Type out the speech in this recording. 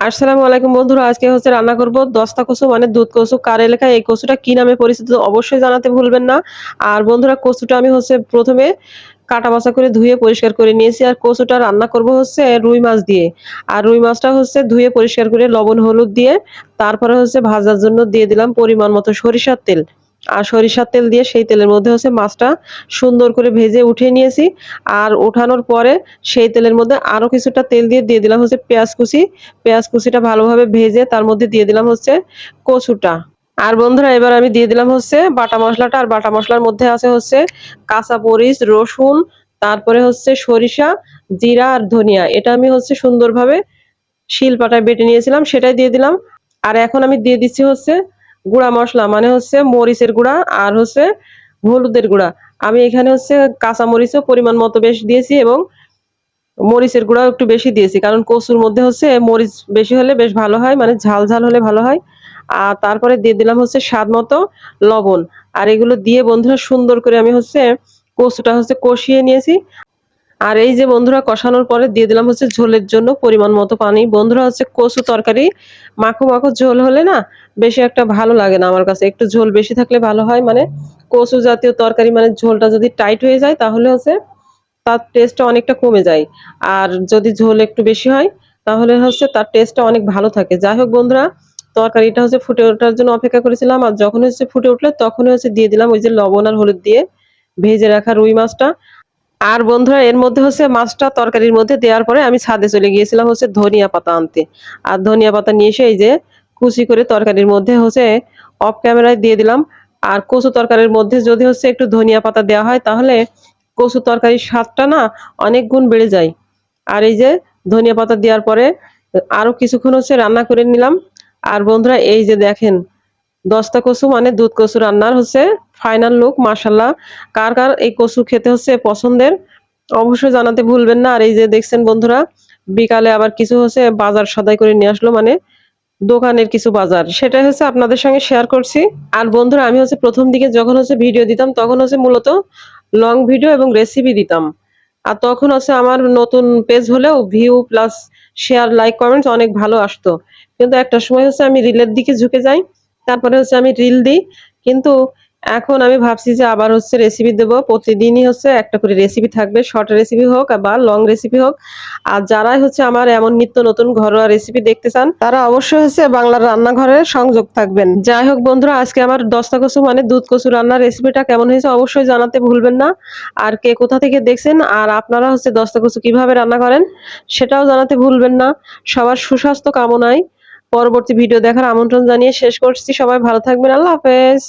আসসালামু আলাইকুম বন্ধুরা, আজকে হচ্ছে রান্না করব দস্তা কচু মানে দুধ কচু। কার এলাকায় এই কচুটা কি নামে পরিচিত অবশ্যই জানাতে ভুলবেন না। আর বন্ধুরা, কচুটা আমি হচ্ছে প্রথমে কাটা বাছা করে ধুয়ে পরিষ্কার করে নিয়েছি। আর কচুটা রান্না করব হচ্ছে রুই মাছ দিয়ে। আর রুই মাছটা হচ্ছে ধুয়ে পরিষ্কার করে লবণ, হলুদ দিয়ে তারপরে হচ্ছে ভাজার জন্য দিয়ে দিলাম পরিমাণ মতো সরিষার তেল। আর সরিষার তেল দিয়ে সেই তেলের মধ্যে হচ্ছে মাছটা সুন্দর করে ভেজে উঠিয়ে নিয়েছি। আর ওঠানোর পরে সেই তেলের মধ্যে আরও কিছুটা তেল দিয়ে দিয়ে দিলাম হচ্ছে পেঁয়াজ কুচি। পেঁয়াজ কুচিটা ভালোভাবে ভেজে তার মধ্যে দিয়ে দিলাম হচ্ছে কচুটা। আর বন্ধুরা, এবার আমি দিয়ে দিলাম হচ্ছে বাটা মশলাটা। আর বাটা মশলার মধ্যে আছে হচ্ছে কাঁচা মরিচ, রসুন, তারপরে হচ্ছে সরিষা, জিরা আর ধনিয়া। এটা আমি হচ্ছে সুন্দরভাবে শিল পাটায় বেটে নিয়েছিলাম, সেটাই দিয়ে দিলাম। আর এখন আমি দিয়ে দিচ্ছি হচ্ছে গুঁড়া মশলা মানে হচ্ছে মরিচের গুঁড়া আর হচ্ছে হলুদের গুঁড়া। আমি এখানে হচ্ছে কাঁচা মরিচও পরিমাণ মতো বেশি দিয়েছি এবং মরিচের গুঁড়াও একটু বেশি দিয়েছি, কারণ কচুর মধ্যে হচ্ছে মরিচ বেশি হলে বেশ ভালো হয় মানে ঝাল ঝাল হলে ভালো হয়। আর তারপরে দিয়ে দিলাম হচ্ছে স্বাদ মতো লবণ। আর এগুলো দিয়ে বন্ধুরা সুন্দর করে আমি হচ্ছে কচুটা হচ্ছে কষিয়ে নিয়েছি। আর এই যে বন্ধুরা কষানোর পরে দিয়ে দিলাম হচ্ছে ঝোলের জন্য পরিমাণ মতো পানি। বন্ধুরা হচ্ছে কচু তরকারি, মাখো মাখো ঝোল হলে না বেশি একটা ভালো লাগে না আমার কাছে। একটু ঝোল বেশি থাকলে ভালো হয় মানে কচু জাতীয় তরকারি মানে ঝোলটা যদি টাইট হয়ে যায় তাহলে হচ্ছে তার টেস্টটা অনেকটা কমে যায়। আর যদি ঝোল একটু বেশি হয় তাহলে হচ্ছে তার টেস্টটা অনেক ভালো থাকে। যাই হোক বন্ধুরা, তরকারিটা হচ্ছে ফুটে ওঠার জন্য অপেক্ষা করেছিলাম আর যখন হচ্ছে ফুটে উঠলে তখন হচ্ছে দিয়ে দিলাম ওই যে লবণ আর হলুদ দিয়ে ভেজে রাখা রুই মাছটা। আর বন্ধুরা, এর মধ্যে হচ্ছে মাছটা তরকারির মধ্যে দেওয়ার পরে আমি ছাদে চলে গিয়েছিলাম হচ্ছে ধনিয়া পাতা আনতে। আর ধনিয়া পাতা নিয়ে এসে এই যে কুচি করে তরকারির মধ্যে হচ্ছে অফ ক্যামেরায় দিয়ে দিলাম। আর কচু তরকারির মধ্যে যদি হচ্ছে একটু ধনিয়া পাতা দেওয়া হয়, তাহলে কচু তরকারির স্বাদটা না অনেক গুণ বেড়ে যায়। আর এই যে ধনিয়া পাতা দেওয়ার পরে আরও কিছুক্ষণ হচ্ছে রান্না করে নিলাম। আর বন্ধুরা, এই যে দেখেন দস্তা কচু মানে দুধ কচু রান্নার হচ্ছে ফাইনাল লুক মাসাল্লাহ কার কার এই কচু খেতে হচ্ছে পছন্দের, অবশ্যই জানাতে ভুলবেন না। আর এই যে দেখছেন বন্ধুরা, বিকালে আবার কিছু হচ্ছে বাজার সদাই করে নিয়ে আসলো মানে দোকানের কিছু বাজার। সেটাই হচ্ছে আপনাদের সঙ্গে শেয়ার করছি। আর বন্ধুরা, আমি হচ্ছে প্রথম দিকে যখন হচ্ছে ভিডিও দিতাম, তখন হচ্ছে মূলত লং ভিডিও এবং রেসিপি দিতাম। আর তখন হচ্ছে আমার নতুন পেজ হলেও view plus share like comments অনেক ভালো আসতো। কিন্তু একটা সময় হচ্ছে আমি রিলের দিকে ঝুঁকে যাই। তারপরে হচ্ছে আমি রিল দিই। কিন্তু এখন আমি ভাবছি যে আবার হচ্ছে রেসিপি দেবো। প্রতিদিনই হচ্ছে একটা করে রেসিপি থাকবে। শর্ট রেসিপি হোক বা লং রেসিপি হোক। আর যারাই হচ্ছে আমার এমন নিত্য নতুন ঘরোয়া রেসিপি দেখতে চান, তারা অবশ্যই হচ্ছে বাংলার রান্নাঘরে সংযোগ থাকবেন। যাই হোক বন্ধুরা, আজকে আমার দস্তা কচু মানে দুধ কচু রান্নার রেসিপিটা কেমন হয়েছে অবশ্যই জানাতে ভুলবেন না। আর কে কোথা থেকে দেখছেন, আর আপনারা হচ্ছে দস্তা কচু কীভাবে রান্না করেন, সেটাও জানাতে ভুলবেন না। সবার সুস্বাস্থ্য কামনায় পরবর্তী ভিডিও দেখার আমন্ত্রণ জানিয়ে শেষ করছি। সবাই ভালো থাকবেন। আল্লাহ হাফেজ।